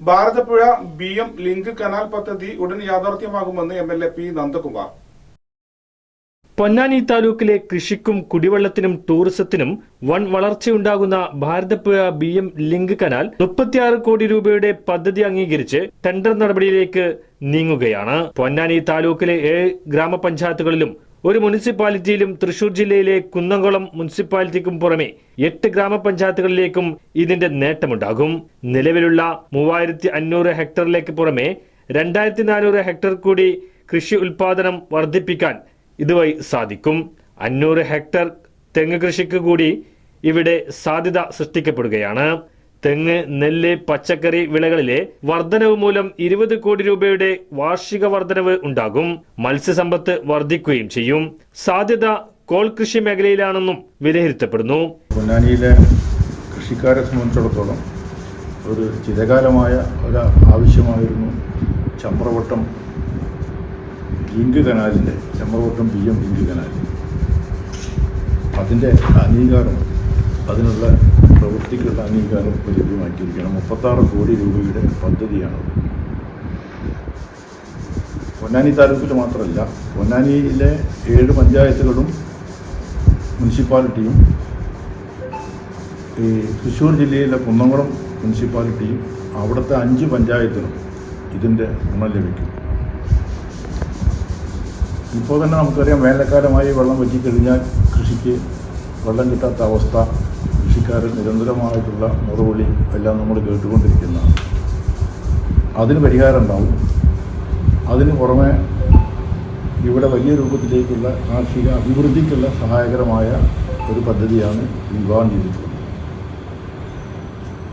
Bharathapuzha B M link canal പദ്ധതി ഉടൻ യാഥാർത്ഥ്യമാകുമെന്ന് M L A P Nandakumar. Ponnani താലൂക്കിലെ കൃഷിക്കും കുടിവെള്ളത്തിനും ടൂറിസത്തിനും വൻ വളർച്ചയുണ്ടാകുന്ന Bharathapuzha B M link canal മുപ്പത്തിയാറ് കോടി രൂപയുടെ പദ്ധതി അംഗീകരിച്ച് ടെൻഡർ നടപടിയിലേക്ക് നീങ്ങുകയാണ്. പൊന്നാനി താലൂക്കിലെ ഏഴ് ഗ്രാമപഞ്ചായത്തുകളിലും ഒരു മുനിസിപ്പാലിറ്റിയിലും തൃശൂർ ജില്ലയിലെ കുന്നംകുളം മുനിസിപ്പാലിറ്റിക്കും പുറമെ എട്ട് ഗ്രാമപഞ്ചായത്തുകളിലേക്കും ഇതിന്റെ നേട്ടമുണ്ടാകും. നിലവിലുള്ള മൂവായിരത്തി അഞ്ഞൂറ് ഹെക്ടറിലേക്ക് പുറമെ രണ്ടായിരത്തി നാനൂറ് ഹെക്ടർ കൂടി കൃഷി ഉൽപാദനം വർദ്ധിപ്പിക്കാൻ ഇതുവഴി സാധിക്കും. അഞ്ഞൂറ് ഹെക്ടർ തെങ്ങ് കൃഷിക്ക് കൂടി ഇവിടെ സാധ്യത സൃഷ്ടിക്കപ്പെടുകയാണ്. തെങ്ങ് നെല്ല് പച്ചക്കറി വിളകളിലെ വർധനവ് മൂലം ഇരുപത് കോടി രൂപയുടെ വാർഷിക വർധനവ് ഉണ്ടാകും. മത്സ്യസമ്പത്ത് വർദ്ധിക്കുകയും ചെയ്യും. സാധ്യത കോൾ കൃഷി മേഖലയിലാണെന്നും വിലയിരുത്തപ്പെടുന്നു. പൊന്നാനിയിലെ കൃഷിക്കാരെ സംബന്ധിച്ചിടത്തോളം ഒരു ചിരകാലമായ ഒരു ആവശ്യമായിരുന്നു Chamravattam link കനാലിന്റെ Chamravattam B M link canal അതിന്റെ അംഗീകാരം അതിനുള്ള പ്രവൃത്തിക്കുള്ള അംഗീകാരം ലഭ്യമാക്കിയിരിക്കണം മുപ്പത്താറ് കോടി രൂപയുടെ പദ്ധതിയാണത്. പൊന്നാനി താലൂക്കിൽ മാത്രമല്ല പൊന്നാനിയിലെ ഏഴ് പഞ്ചായത്തുകളും മുനിസിപ്പാലിറ്റിയും ഈ തൃശ്ശൂർ ജില്ലയിലെ കുന്നംകുളം മുനിസിപ്പാലിറ്റിയും അവിടുത്തെ അഞ്ച് പഞ്ചായത്തിനും ഇതിന്റെ ഗുണം ലഭിക്കും. ഇപ്പോൾ തന്നെ നമുക്കറിയാം വേനൽക്കാലമായി വെള്ളം വറ്റിക്കഴിഞ്ഞാൽ കൃഷിക്ക് വെള്ളം കിട്ടാത്ത അവസ്ഥ. കൃഷിക്കാർ നിരന്തരമായിട്ടുള്ള മുറവിളി എല്ലാം നമ്മൾ കേട്ടുകൊണ്ടിരിക്കുന്നതാണ്. അതിന് പരിഹാരം ഉണ്ടാവും. അതിന് പുറമെ ഇവിടെ വലിയ രൂപത്തിലേക്കുള്ള കാർഷിക അഭിവൃദ്ധിക്കുള്ള സഹായകരമായ ഒരു പദ്ധതിയാണ് വിവാഹം ചെയ്തിട്ടുള്ളത്.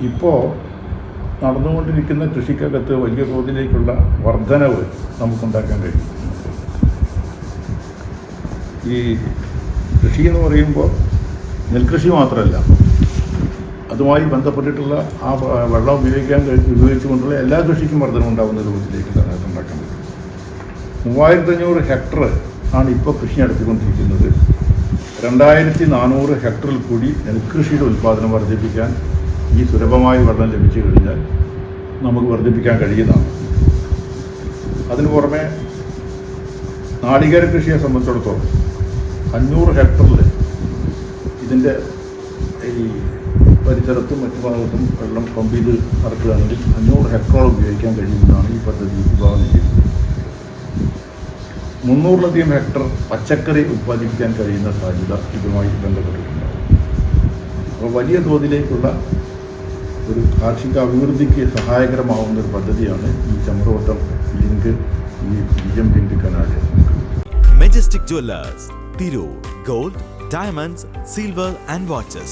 ഇപ്പോൾ നടന്നുകൊണ്ടിരിക്കുന്ന കൃഷിക്കകത്ത് വലിയ തോതിലേക്കുള്ള വർധനവ് നമുക്കുണ്ടാക്കാൻ കഴിയും. ഈ കൃഷി എന്ന് പറയുമ്പോൾ നെൽകൃഷി മാത്രമല്ല അതുമായി ബന്ധപ്പെട്ടിട്ടുള്ള ആ വെള്ളം ഉപയോഗിക്കാൻ ഉപയോഗിച്ചുകൊണ്ടുള്ള എല്ലാ കൃഷിക്കും വർധനമുണ്ടാകുന്ന രൂപത്തിലേക്ക് തന്നെ ഉണ്ടാക്കാൻ പറ്റും. മൂവായിരത്തി അഞ്ഞൂറ് ഹെക്ടർ ആണ് ഇപ്പോൾ കൃഷി നടത്തിക്കൊണ്ടിരിക്കുന്നത്. രണ്ടായിരത്തി നാനൂറ് ഹെക്ടറിൽ കൂടി നെൽകൃഷിയുടെ ഉൽപ്പാദനം വർദ്ധിപ്പിക്കാൻ ഈ സുലഭമായി വെള്ളം ലഭിച്ചു കഴിഞ്ഞാൽ നമുക്ക് വർദ്ധിപ്പിക്കാൻ കഴിയുന്നതാണ്. അതിനു പുറമെ നാളികേര കൃഷിയെ സംബന്ധിച്ചിടത്തോളം അഞ്ഞൂറ് ഹെക്ടറിൽ ഇതിന്റെ ഈ പരിസരത്തും മറ്റു ഭാഗത്തും വെള്ളം പമ്പ് ചെയ്ത് നടക്കുകയാണെങ്കിൽ അഞ്ഞൂറ് ഹെക്ടറോളം ഉപയോഗിക്കാൻ കഴിയുമെന്നാണ് ഈ പദ്ധതി വിഭാവനം ചെയ്യുന്നത്. മുന്നൂറിലധികം ഹെക്ടർ പച്ചക്കറി ഉത്പാദിപ്പിക്കാൻ കഴിയുന്ന സാധ്യത ഇതുമായി ബന്ധപ്പെട്ടിട്ടുണ്ടാകും. അപ്പോൾ വലിയ തോതിലേക്കുള്ള ഒരു കാർഷിക അഭിവൃദ്ധിക്ക് സഹായകരമാവുന്ന ഒരു പദ്ധതിയാണ് ഈ ചമ്രവട്ടം ലിങ്ക് ഈ B M link canal majestic jewellers Tirur gold diamonds silver and watches.